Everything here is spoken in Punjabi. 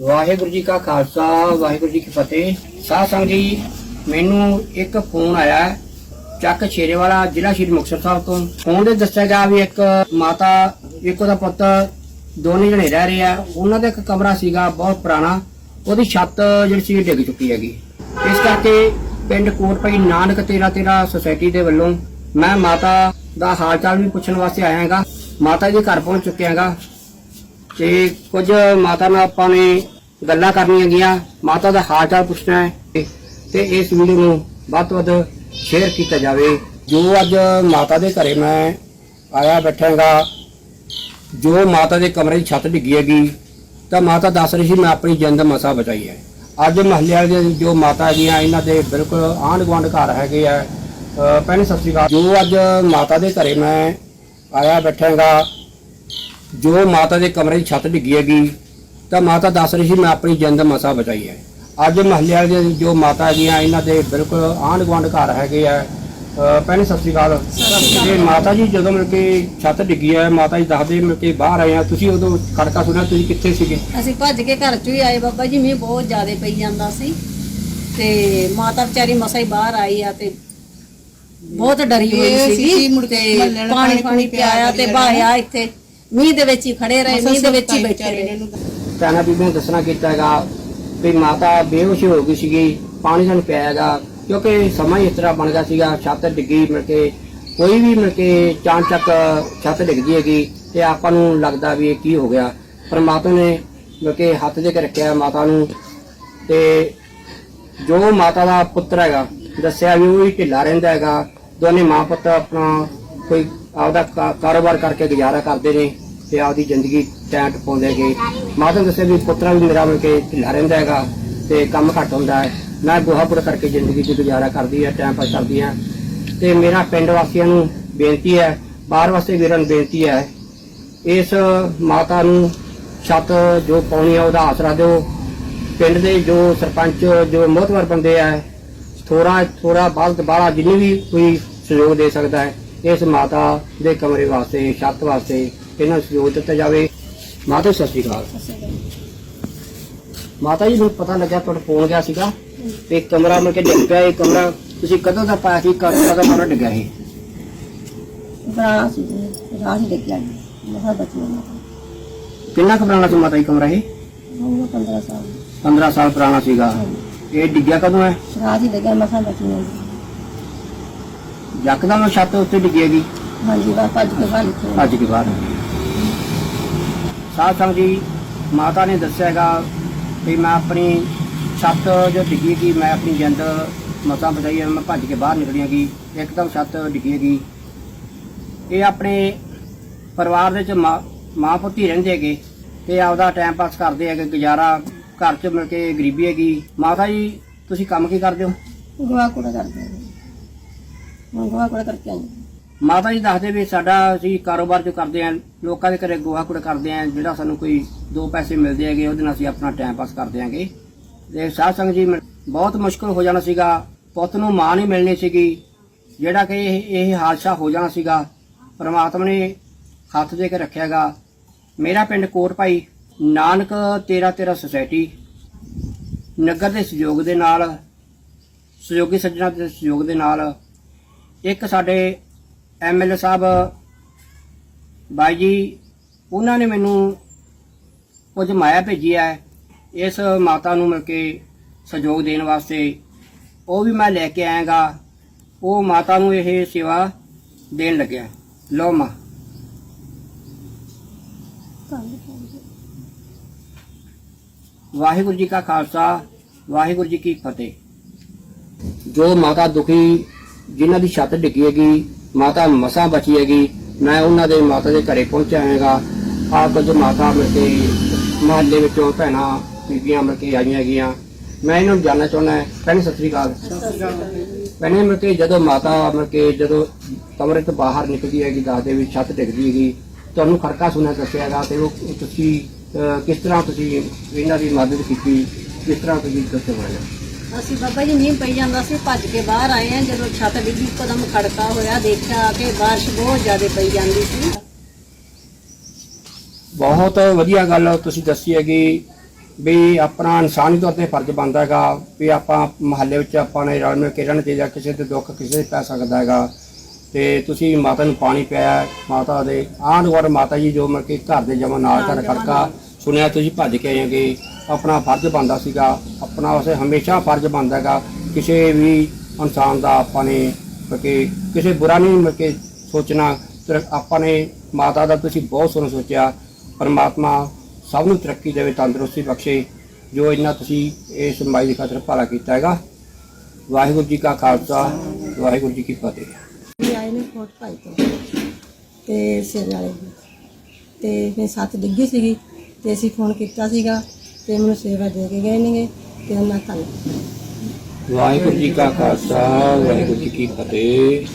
ਵਾਹਿਗੁਰੂ ਜੀ ਕਾ ਖਾਲਸਾ ਵਾਹਿਗੁਰੂ ਜੀ ਕੀ ਫਤਿਹ। ਸਾਧ ਸੰਗਤ ਜੀ ਮੈਨੂੰ ਇੱਕ ਫੋਨ ਆਇਆ ਹੈ, ਚੱਕ ਛੇਰੇ ਜ਼ਿਲ੍ਹਾ ਸ਼੍ਰੀ ਮੁਕਤਸਰ ਸਾਹਿਬ ਤੋਂ। ਫੋਨ ਦੇ ਦੱਸਿਆ ਗਿਆ ਵੀ ਇੱਕ ਮਾਤਾ ਇੱਕ ਉਹਦਾ ਪੁੱਤ ਦੋਨੇ ਜਣੇ ਰਹਿ ਰਹੇ ਆ। ਉਹਨਾਂ ਦਾ ਇੱਕ ਕਮਰਾ ਸੀਗਾ ਬਹੁਤ ਪੁਰਾਣਾ। ਉਹਦੀ ਛੱਤ ਜਿਹੜੀ ਸੀ ਡਿੱਗ ਚੁੱਕੀ ਹੈਗੀ। ਇਸ ਕਰਕੇ ਪਿੰਡ ਕੋਟਪਈ ਨਾਨਕ ਤੇਰਾ ਤੇਰਾ ਸੁਸਾਇਟੀ ਦੇ ਵੱਲੋਂ ਮੈਂ ਮਾਤਾ ਦਾ ਹਾਲ ਚਾਲ ਵੀ ਪੁੱਛਣ ਵਾਸਤੇ ਆਇਆ ਹੈਗਾ ਮਾਤਾ ਜੀ ਘਰ ਪਹੁੰਚ ਚੁੱਕਿਆ ਹੈਗਾ। ਤੇ ਕੁਝ ਮਾਤਾ ਨਾਲ ਆਪਾਂ ਨੇ ਗੱਲਾਂ ਕਰਨੀਆਂ ਗੀਆਂ ਮਾਤਾ ਦਾ ਹਾਲ ਚਾਲ ਪੁੱਛਣਾ ਹੈ। ਤੇ ਇਸ ਵੀਡੀਓ ਨੂੰ ਵੱਧ ਤੋਂ ਵੱਧ ਸ਼ੇਅਰ ਕੀਤਾ ਜਾਵੇ। ਜੋ ਅੱਜ ਮਾਤਾ ਦੇ ਘਰੇ ਮੈਂ ਆਇਆ ਬੈਠਾਂਗਾ, ਜੋ ਮਾਤਾ ਦੇ ਕਮਰੇ ਦੀ ਛੱਤ ਡਿੱਗੀ ਹੈਗੀ, ਤਾਂ ਮਾਤਾ ਦੱਸ ਰਹੀ ਸੀ, ਮੈਂ ਆਪਣੀ ਜਿੰਦ ਮਸਾ ਬਚਾਈ ਹੈ। ਅੱਜ ਮਹੱਲੇ ਵਾਲੇ ਜੋ ਮਾਤਾ ਜੀਆਂ ਇਹਨਾਂ ਦੇ ਬਿਲਕੁਲ ਆਂਢ ਗੁਆਂਢ ਘਰ ਹੈਗੇ ਆ। ਅਹ ਸਤਿ ਸ਼੍ਰੀ ਅਕਾਲ। ਜੋ ਅੱਜ ਮਾਤਾ ਦੇ ਘਰੇ ਮੈਂ ਆਇਆ ਬੈਠਾਂਗਾ ਜੋ ਮਾਤਾ ਦੇ ਕਮਰੇ ਦੀ ਛੱਤ ਡਿੱਗੀ ਹੈਗੀ ਤਾਂ ਮਾਤਾ ਦੱਸ ਰਹੀ ਸੀ ਮੈਂ ਆਪਣੀ ਜਿੰਦ ਮਸਾ ਬਚਾਈ ਹੈ। ਅੱਜ ਮਹੱਲੇ ਵਾਲੇ ਦੇ ਜੋ ਮਾਤਾ ਜੀਆਂ ਇਹਨਾਂ ਦੇ ਬਿਲਕੁਲ ਆਂਢ ਗੁਆਂਢ ਘਰ ਹੈਗੇ ਆ। ਭੈਣੇ ਸਤਿ ਸ਼੍ਰੀ ਅਕਾਲ। ਤੇ ਮਾਤਾ ਜੀ ਜਦੋਂ ਮਿਲ ਕੇ ਛੱਤ ਡਿੱਗੀ ਹੈ ਮਾਤਾ ਜੀ ਦੱਸਦੇ ਮਿਲ ਕੇ ਬਾਹਰ ਆਏ ਆ। ਤੁਸੀਂ ਉਦੋਂ ਖੜਕਾ ਸੁਣਿਆ ਤੁਸੀਂ ਕਿੱਥੇ ਸੀਗੇ? ਅਸੀਂ ਭੱਜ ਕੇ ਘਰ ਚ ਹੀ ਆਏ ਬਾਬਾ ਜੀ ਮੀਂਹ ਬਹੁਤ ਜ਼ਿਆਦਾ ਪਈ ਜਾਂਦਾ ਸੀ। ਤੇ ਮਾਤਾ ਵਿਚਾਰੀ ਮਸਾ ਹੀ ਬਾਹਰ ਆਈ ਆ ਤੇ ਬਹੁਤ ਡਰੀ ਹੋਈ ਕੇ ਤੇ ਪਾਣੀ ਪਾਣੀ ਪਿਆਇਆ ਤੇ ਬਾਹਿਆ ਇੱਥੇ। ਮੀਂਹ ਦੇ ਵਿੱਚ ਹੀ ਖੜੇ ਰਹੇ ਮੀਂਹ ਦੇ ਵਿੱਚ ਹੀ ਬੈਠੇ ਰਹੇ। ਕਹਿਣਾ ਬੀਬੀ ਨੂੰ ਦੱਸਣਾ ਕੀਤਾ ਹੈਗਾ ਵੀ ਮਾਤਾ ਬੇਹੋਸ਼ ਹੋ ਗਈ ਸੀਗੀ ਪਾਣੀ ਸਾਨੂੰ ਪਿਆਏਗਾ ਕਿਉਂਕਿ ਸਮਾਂ ਹੀ ਇਸ ਤਰ੍ਹਾਂ ਬਣ ਗਿਆ ਸੀਗਾ ਛੱਤ ਡਿੱਗੀ ਮਿਲ ਕੇ ਕੋਈ ਵੀ ਮਿਲ ਕੇ ਚਾਂਚਕ ਛੱਤ ਡਿੱਗਦੀ ਹੈਗੀ ਤੇ ਆਪਾਂ ਨੂੰ ਲੱਗਦਾ ਵੀ ਇਹ ਕੀ ਹੋ ਗਿਆ। ਪਰਮਾਤਮਾ ਨੇ ਮਿਲ ਕੇ ਹੱਥ ਦੇ ਕੇ ਰੱਖਿਆ ਮਾਤਾ ਨੂੰ ਤੇ ਜੋ ਮਾਤਾ ਦਾ ਪੁੱਤਰ ਹੈਗਾ ਦੱਸਿਆ ਵੀ ਉਹ ਵੀ ਢਿੱਲਾ ਰਹਿੰਦਾ ਹੈਗਾ ਦੋਨੇ ਮਾਂ ਪੁੱਤ ਆਪਣਾ ਕੋਈ ਆਪਦਾ ਕਾ- ਕਾਰੋਬਾਰ ਕਰਕੇ ਗੁਜ਼ਾਰਾ ਕਰਦੇ ਨੇ ਤੇ ਆਪਦੀ ਜ਼ਿੰਦਗੀ ਟੈਂਟ ਪਾਉਂਦੇ ਹੈਗੇ ਮਾਤਾ ਨੇ ਦੱਸਿਆ ਵੀ ਪੁੱਤਰਾਂ ਵੀ ਮੇਰਾ ਮਿਲ ਕੇ ਢਿੱਲਾ ਰਹਿੰਦਾ ਹੈਗਾ ਤੇ ਕੰਮ ਘੱਟ ਹੁੰਦਾ ਹੈ। ਮੈਂ ਗੋਹਾਪੁਰ ਕਰਕੇ ਜ਼ਿੰਦਗੀ 'ਚ ਗੁਜ਼ਾਰਾ ਕਰਦੀ ਹੈ ਟਾਈਮ ਪਾਸ ਕਰਦੀ ਹਾਂ। ਤੇ ਮੇਰਾ ਪਿੰਡ ਵਾਸੀਆਂ ਨੂੰ ਬੇਨਤੀ ਹੈ, ਬਾਹਰ ਵਾਸਤੇ ਵੀਰਾਂ ਨੂੰ ਬੇਨਤੀ ਹੈ, ਇਸ ਮਾਤਾ ਨੂੰ ਛੱਤ ਜੋ ਪਾਉਣੀ ਹੈ ਉਹਦਾ ਆਸਰਾ ਦਿਓ। ਪਿੰਡ ਦੇ ਜੋ ਸਰਪੰਚ, ਜੋ ਮੋਹਤਵਰ ਬੰਦੇ ਆ ਥੋੜਾ ਥੋੜਾ ਬਾਲਤ ਬਾਲਾ ਜਿੰਨੀ ਵੀ ਕੋਈ ਸਹਿਯੋਗ ਦੇ ਸਕਦਾ ਹੈ ਇਸ ਮਾਤਾ ਦੇ ਕਮਰੇ ਵਾਸਤੇ ਛੱਤ ਵਾਸਤੇ ਇਹਨਾਂ ਨੂੰ ਸਹਿਯੋਗ ਦਿੱਤਾ ਜਾਵੇ। ਮਾਤਾ ਸਤਿ ਸ਼੍ਰੀ ਅਕਾਲ। ਮਾਤਾ ਜੀ ਨੂੰ ਪਤਾ ਲੱਗਿਆ ਤੁਹਾਡਾ ਫੋਨ ਗਿਆ ਸੀਗਾ ਤੇ ਕਮਰਾ ਮੇ ਕੇ ਡਿੱਗ ਪਿਆ ਇਹ ਕਮਰਾ। ਤੁਸੀਂ ਕਦੋਂ ਦਾ ਪਾਇਆ ਸੀ ਕਦੋਂ ਦਾ ਕਮਰਾ ਡਿੱਗਿਆ ਸੀ ਬਣਾ ਸੀ ਰਾਹ ਹੀ ਲੱਗਿਆ ਮਸਾ ਬਚਿਆ ਕਿੰਨਾ ਕੁ ਪੁਰਾਣਾ ਸੀ ਮਾਤਾ ਜੀ ਕਮਰਾ ਇਹ? ਉਹ 15 ਸਾਲ। 15 ਸਾਲ ਪੁਰਾਣਾ ਸੀਗਾ। ਇਹ ਡਿੱਗਿਆ ਕਦੋਂ ਹੈ? ਰਾਹ ਹੀ ਲੱਗਿਆ ਮਸਾ ਬਚਿਆ ਯਕਦਮ ਛੱਤ ਉੱਤੇ ਡਿੱਗੀ ਹੈਗੀ। ਹਾਂਜੀ ਬਾ ਭੱਜ ਕੇ ਬਾਹਰ ਨਿਕਲੇ ਅੱਜ ਕੇ ਬਾਅਦ ਸਾਧ ਸੰਗਤ ਜੀ ਮਾਤਾ ਨੇ ਦੱਸਿਆਗਾ ਵੀ ਮੈਂ ਆਪਣੀ ਛੱਤ ਜੋ ਡਿੱਗੀ ਗਈ ਮੈਂ ਆਪਣੀ ਜਿੰਦ ਮਸਾਂ ਬਚਾਈ ਹੈ ਮੈਂ ਭੱਜ ਕੇ ਬਾਹਰ ਨਿਕਲੀ ਹੈਗੀ ਇੱਕਦਮ ਛੱਤ ਡਿੱਗੀ ਇਹ ਆਪਣੇ ਪਰਿਵਾਰ ਦੇ ਵਿੱਚ ਮਾਂ ਮਾਂ ਪੁੱਤ ਹੀ ਰਹਿੰਦੇ ਹੈਗੇ। ਤੇ ਆਪਦਾ ਟਾਈਮ ਪਾਸ ਕਰਦੇ ਹੈਗੇ ਗੁਜ਼ਾਰਾ ਘਰ 'ਚ ਮਿਲ ਕੇ ਗਰੀਬੀ ਹੈਗੀ। ਮਾਤਾ ਜੀ ਤੁਸੀਂ ਕੰਮ ਕੀ ਕਰਦੇ ਹੋ? ਗੋਆ ਕੋੜਾ ਕਰਦੇ ਹਾਂ। ਗੋਹਾ ਕੋੜਾ ਕਰਕੇ ਆਏ ਮਾਤਾ ਜੀ ਦੱਸਦੇ ਵੀ ਸਾਡਾ ਅਸੀਂ ਕਾਰੋਬਾਰ ਜੋ ਕਰਦੇ ਆਂ ਲੋਕਾਂ ਦੇ ਘਰੇ ਗੋਹਾ ਕੂੜਾ ਕਰਦੇ ਆਂ ਜਿਹੜਾ ਸਾਨੂੰ ਕੋਈ ਦੋ ਪੈਸੇ ਮਿਲਦੇ ਹੈਗੇ, ਉਹਦੇ ਨਾਲ ਅਸੀਂ ਆਪਣਾ ਟਾਈਮ ਪਾਸ ਕਰਦੇ ਆਂਗੇ ਤੇ ਸਾਧ ਸੰਗਤ ਜੀ, ਮ- ਬਹੁਤ ਮੁਸ਼ਕਲ ਹੋ ਜਾਣਾ ਸੀਗਾ। ਪੁੱਤ ਨੂੰ ਮਾਂ ਨਹੀਂ ਮਿਲਣੀ ਸੀਗੀ, ਜਿਹੜਾ ਕਿ ਇਹ ਇਹ ਹਾਦਸਾ ਹੋ ਜਾਣਾ ਸੀਗਾ। ਪਰਮਾਤਮਾ ਨੇ ਹੱਥ ਦੇ ਕੇ ਰੱਖਿਆਗਾ ਮੇਰਾ ਪਿੰਡ ਕੋਟ ਭਾਈ, ਨਾਨਕ ਤੇਰਾ ਤੇਰਾ ਸੁਸਾਇਟੀ ਨਗਰ ਦੇ ਸਹਿਯੋਗ ਦੇ ਨਾਲ, ਸਹਿਯੋਗੀ ਸੱਜਣਾ ਦੇ ਸਹਿਯੋਗ ਦੇ ਨਾਲ ਇੱਕ ਸਾਡੇ ਐਮਐਲਏ ਸਾਹਿਬ, ਬਾਈ ਜੀ, ਉਹਨਾਂ ਨੇ ਮੈਨੂੰ ਕੁਝ ਮਾਇਆ ਭੇਜੀ ਹੈ। ਇਸ ਮਾਤਾ ਨੂੰ ਮਿਲ ਕੇ ਸਹਿਯੋਗ ਦੇਣ ਵਾਸਤੇ ਉਹ ਵੀ ਮੈਂ ਲੈ ਕੇ ਆਇਆਗਾ। ਉਹ ਮਾਤਾ ਨੂੰ ਇਹ ਸੇਵਾ ਦੇਣ ਲੱਗਿਆ। ਲਓ ਮਾਂ। ਵਾਹਿਗੁਰੂ ਜੀ ਕਾ ਖਾਲਸਾ, ਵਾਹਿਗੁਰੂ ਜੀ ਕੀ ਫਤਿਹ। ਜੋ ਮਾਤਾ ਦੁਖੀ ਜਿਨ੍ਹਾਂ ਦੀ ਛੱਤ ਡਿੱਗੀ ਹੈਗੀ ਮਾਤਾ ਮਸਾਂ ਬਚੀ ਹੈਗੀ ਮੈਂ ਉਹਨਾਂ ਦੇ ਮਾਤਾ ਦੇ ਘਰੇ ਪਹੁੰਚਿਆ ਹਾਂਗਾ। ਆ ਕੁਝ ਮਾਤਾ ਮਿਲ ਕੇ ਮਹੱਲੇ ਵਿੱਚੋਂ ਭੈਣਾਂ ਬੀਬੀਆਂ ਮਿਲ ਕੇ ਆਈਆਂ ਹੈਗੀਆਂ। ਮੈਂ ਇਹਨਾਂ ਨੂੰ ਜਾਣਨਾ ਚਾਹੁੰਦਾ ਹਾਂ। ਭੈਣੇ ਸਤਿ ਸ੍ਰੀ ਅਕਾਲ। ਭੈਣੇ ਮਿਲ ਕੇ ਜਦੋਂ ਮਾਤਾ ਮਿਲ ਕੇ ਜਦੋਂ ਕਮਰੇ ਤੋਂ ਬਾਹਰ ਨਿਕਲਦੀ ਹੈਗੀ ਦੱਸਦੇ ਵੀ ਛੱਤ ਡਿੱਗਦੀ ਹੈਗੀ ਤੁਹਾਨੂੰ ਖੜਕਾ ਸੁਣਿਆ ਦੱਸਿਆ ਹੈਗਾ ਤੇ ਉਹ ਤੁਸੀਂ ਕਿਸ ਤਰ੍ਹਾਂ ਤੁਸੀਂ ਇਹਨਾਂ ਦੀ ਮਦਦ ਕੀਤੀ? ਕਿਸ ਤਰ੍ਹਾਂ ਤੁਸੀਂ ਦੱਸੋ ਮੈਨੂੰ ਅਸੀਂ ਬਾਬਾ ਜੀ ਮੀਂਹ ਪਈ ਜਾਂਦਾ ਸੀ ਭੱਜ ਕੇ ਬਾਹਰ ਆਏ ਆ ਜਦੋਂ ਛੱਤ ਡਿੱਗੀ ਕਦਮ ਖੜਕਾ ਹੋਇਆ। ਦੇਖਿਆ ਕਿ ਬਾਰਿਸ਼ ਬਹੁਤ ਜ਼ਿਆਦਾ ਪਈ ਜਾਂਦੀ ਸੀ। ਬਹੁਤ ਵਧੀਆ ਗੱਲ ਤੁਸੀਂ ਦੱਸੀ ਹੈਗੀ ਵੀ ਆਪਣਾ ਇਨਸਾਨੀ ਤੌਰ ਤੇ ਫਰਜ਼ ਬਣਦਾ ਹੈਗਾ ਵੀ ਆਪਾਂ ਮਹੱਲੇ ਵਿੱਚ ਆਪਾਂ ਨੇ ਰਲ ਮਿਲ ਕੇ ਰਹਿਣਾ ਚਾਹੀਦਾ ਕਿਸੇ ਦੇ ਦੁੱਖ ਕਿਸੇ ਦੇ ਪੈ ਸਕਦਾ ਹੈਗਾ। ਤੇ ਤੁਸੀਂ ਮਾਤਾ ਨੂੰ ਪਾਣੀ ਪਿਆਇਆ ਮਾਤਾ ਦੇ ਆਂਢ ਗੁਆਂਢ ਮਾਤਾ ਜੀ ਜੋ ਮਤਲਬ ਕਿ ਘਰ ਦੇ ਜਮਾ ਨਾਲ ਘਰ ਖੜਕਾ ਸੁਣਿਆ ਤੁਸੀਂ ਭੱਜ ਕੇ ਆਏ ਕਿ ਆਪਣਾ ਫਰਜ਼ ਬਣਦਾ ਸੀਗਾ, ਆਪਣਾ ਉਸੇ ਹਮੇਸ਼ਾ ਫਰਜ਼ ਬਣਦਾ ਹੈਗਾ, ਕਿਸੇ ਵੀ ਇਨਸਾਨ ਦਾ ਆਪਾਂ ਨੇ ਮਤਲਬ ਕਿ ਕਿਸੇ ਬੁਰਾ ਨਹੀਂ ਮਤਲਬ ਕਿ ਸੋਚਣਾ। ਆਪਾਂ ਨੇ ਮਾਤਾ ਦਾ ਤੁਸੀਂ ਬਹੁਤ ਸੋਹਣਾ ਸੋਚਿਆ, ਪਰਮਾਤਮਾ ਸਭ ਨੂੰ ਤਰੱਕੀ ਦੇਵੇ, ਤੰਦਰੁਸਤੀ ਬਖਸ਼ੇ, ਜੋ ਇੰਨਾ ਤੁਸੀਂ ਇਸ ਮਾਈ ਦੀ ਖਾਤਰ ਭਾਲਾ ਕੀਤਾ ਹੈਗਾ। ਵਾਹਿਗੁਰੂ ਜੀ ਕਾ ਖਾਲਸਾ, ਵਾਹਿਗੁਰੂ ਜੀ ਕੀ ਫਤਿਹ। ਵੀ ਆਏ ਨੇ ਕੋਟ ਭਾਈ ਤੋਂ, ਤੇ ਸਿਰ ਵਾਲੇ ਤੇ ਫਿਰ ਸੱਤ ਡਿੱਗੀ ਸੀਗੀ, ਤੇ ਅਸੀਂ ਫੋਨ ਕੀਤਾ ਸੀਗਾ ਤੇ ਮੈਨੂੰ ਸੇਵਾ ਦੇ ਕੇ ਗਏ ਨੇਗੇ ਤੇ ਉਹਨਾਂ ਧੰਨ। ਵਾਹਿਗੁਰੂ ਜੀ ਕਾ ਖਾਲਸਾ, ਵਾਹਿਗੁਰੂ ਜੀ ਕੀ ਫਤਿਹ।